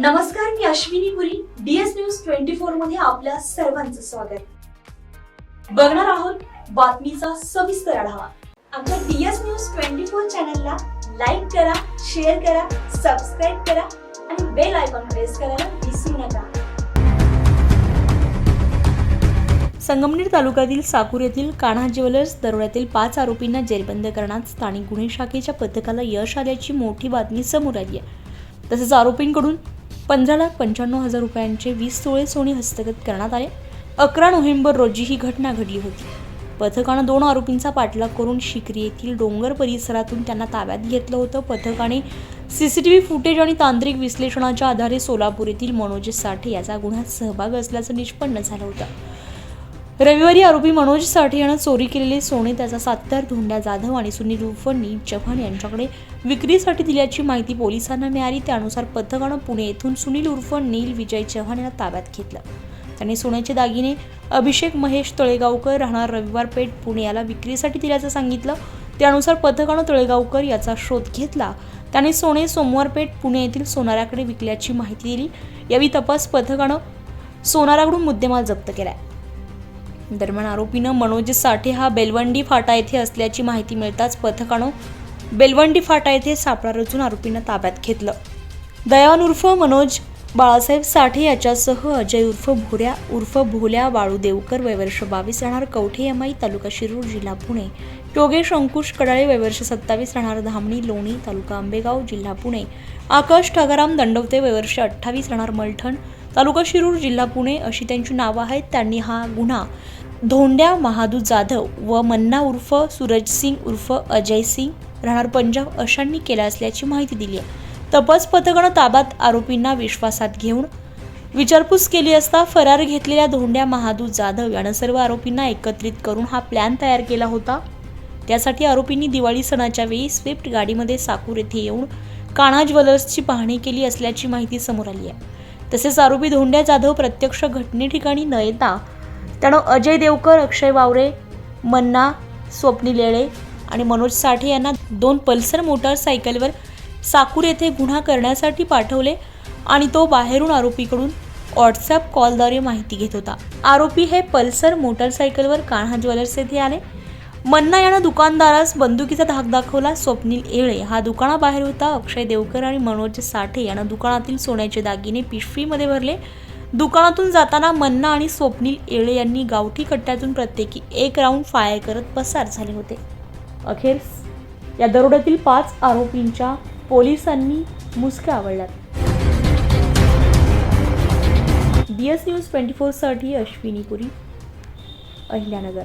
नमस्कार मी Ashwini Puri DS news twenty फोरमध्ये आपल्या सर्वांचं स्वागत. बघणार आहोत बातमीचा सविस्तर आढावा. आमच्या डीएस न्यूज ट्वेंटी फोर चॅनलला लाईक करा शेअर करा सबस्क्राईब करा आणि बेल आयकॉन प्रेस करायला विसरू नका. संगमनेर तालुक्यातील साकूर येथील कान्हा ज्वेलर्स दरोड्यातील पाच आरोपींना जेरबंद करण्यात स्थानिक गुन्हे शाखेच्या पथकाला यश आल्याची मोठी बातमी समोर आली आहे. तसेच आरोपींकडून पंधरा लाख पंच्याण्णव हजार रुपयांचे वीस तोळे सोने हस्तगत करण्यात आले. अकरा नोव्हेंबर रोजी ही घटना घडली होती. पथकानं दोन आरोपींचा पाठलाग करून शिकरी येथील डोंगर परिसरातून त्यांना ताब्यात घेतलं होतं. पथकाने सीसीटीव्ही फुटेज आणि तांत्रिक विश्लेषणाच्या आधारे सोलापूर येथील मनोज साठे याचा गुन्ह्यात सहभाग असल्याचं निष्पन्न झालं होतं. रविवारी आरोपी मनोज साठे यानं चोरी केलेले सोने त्याचा सातबार धोंड्या जाधव आणि सुनील उर्फ चव्हाण यांच्याकडे विक्रीसाठी दिल्याची माहिती पोलिसांना मिळाली. त्यानुसार पथकानं पुणे येथून सुनील उर्फ नील विजय चव्हाण यांना ताब्यात घेतलं. त्यांनी सोन्याचे दागिने अभिषेक महेश तळेगावकर राहणार रविवार पेठ पुणे याला विक्रीसाठी दिल्याचं सांगितलं. त्यानुसार पथकानं तळेगावकर याचा शोध घेतला. त्याने सोने सोमवार पेठ पुणे येथील सोनाराकडे विकल्याची माहिती दिली. यावेळी तपास पथकानं सोनाराकडून मुद्देमाल जप्त केलाय. दरम्यान आरोपीनं मनोज साठे हा बेलवंडी फाटा येथे असल्याची माहिती मिळताच पथकानं बेलवंडी फाटा येथे सापळा रचून आरोपींना ताब्यात घेतलं. दयान उर्फ मनोज बाळासाहेब साठे याच्यासह अजय उर्फ भोऱ्या उर्फ भोल्या बाळू देवकर वयवर्ष बावीस राहणार कवठे यमाई तालुका शिरूर जिल्हा पुणे. योगेश अंकुश कडाळे वयवर्ष सत्तावीस राहणार धामणी लोणी तालुका आंबेगाव जिल्हा पुणे. आकाश ठगाराम दंडवते वयवर्ष अठ्ठावीस राहणार मलठण. तालुका शिरूर जिल्हा पुणे अशी त्यांची नावं आहेत. त्यांनी हा गुन्हा धोंड्या महादू जाधव व मन्ना उर्फ सूरज सिंग उर्फ अजय सिंग राहणार पंजाब अशांनी केला असल्याची माहिती दिली आहे. तपास पथकानं ताब्यात आरोपींना विश्वासात घेऊन विचारपूस केली असता फरार घेतलेल्या धोंड्या महादू जाधव यानं सर्व आरोपींना एकत्रित करून हा प्लॅन तयार केला होता. त्यासाठी आरोपींनी दिवाळी सणाच्या वेळी स्विफ्ट गाडीमध्ये साकूर येथे येऊन काणा ज्वेलर्सची पाहणी केली असल्याची माहिती समोर आली आहे. तसेच आरोपी धोंड्या जाधव प्रत्यक्ष घटने ठिकाणी न येता त्यानं अजय देवकर अक्षय वावरे मन्ना स्वप्नी लेळे आणि मनोज साठे यांना दोन पल्सर मोटारसायकलवर साकूर येथे गुन्हा करण्यासाठी पाठवले आणि तो बाहेरून आरोपीकडून व्हॉट्सॲप कॉलद्वारे माहिती घेत होता. आरोपी हे पल्सर मोटारसायकलवर कान्हा ज्वेलर्स येथे आले. मन्ना यानं दुकानदारास बंदुकीचा धाक दाखवला. स्वप्नील येळे. हा दुकानाबाहेर होता. अक्षय देवकर आणि मनोज साठे यानं दुकानातील सोन्याचे दागिने पिशवीमध्ये भरले. दुकानातून जाताना मन्ना आणि स्वप्नील येळे यांनी गावठी कट्ट्यातून प्रत्येकी एक राऊंड फायर करत पसार झाले होते. अखेर या दरोड्यातील पाच आरोपींच्या पोलिसांनी मुसक्या आवडल्यात. डी एस न्यूज ट्वेंटी फोरसाठी अश्विनी पुरी अहिल्यानगर.